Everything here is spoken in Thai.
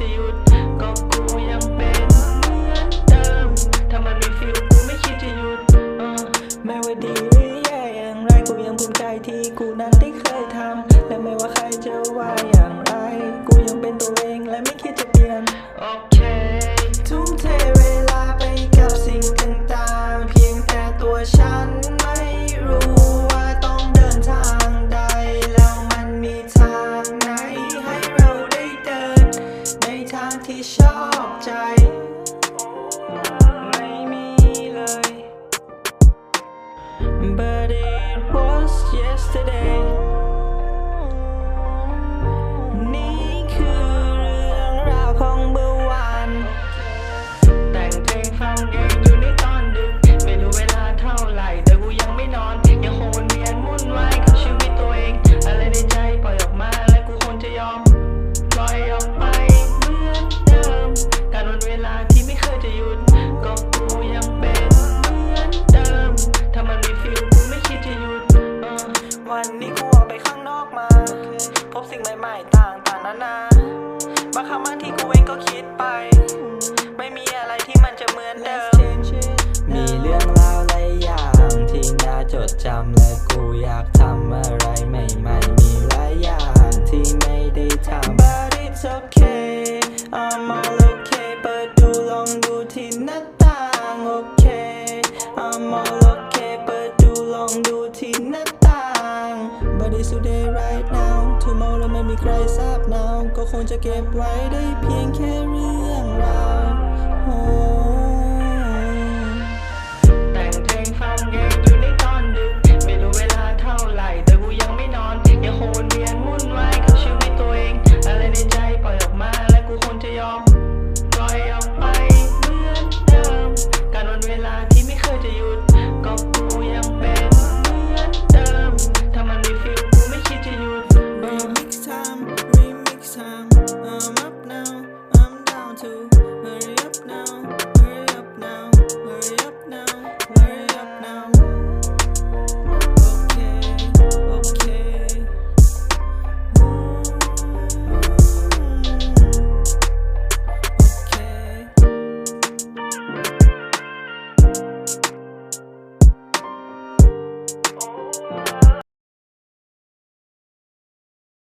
จะหยุดก็กูยังเป็นเหมือนเดิมถ้ามันมีฟิลกูไม่คิดจะหยุดแม้ว่าดีหรือแย่อย่างไรกูยังภูมิใจที่กูนั้นได้เคยทำและไม่ว่าใครจะว่าอย่างไร กูยังเป็นตัวเองและไม่คิดจะเปลี่ยน ครั้บางที่กูเองก็คิดไป ไม่มีอะไรที่มันจะเหมือนเดิม ใครทราบนามก็คงจะเก็บไว้ได้เพียงแค่เรื่องราว to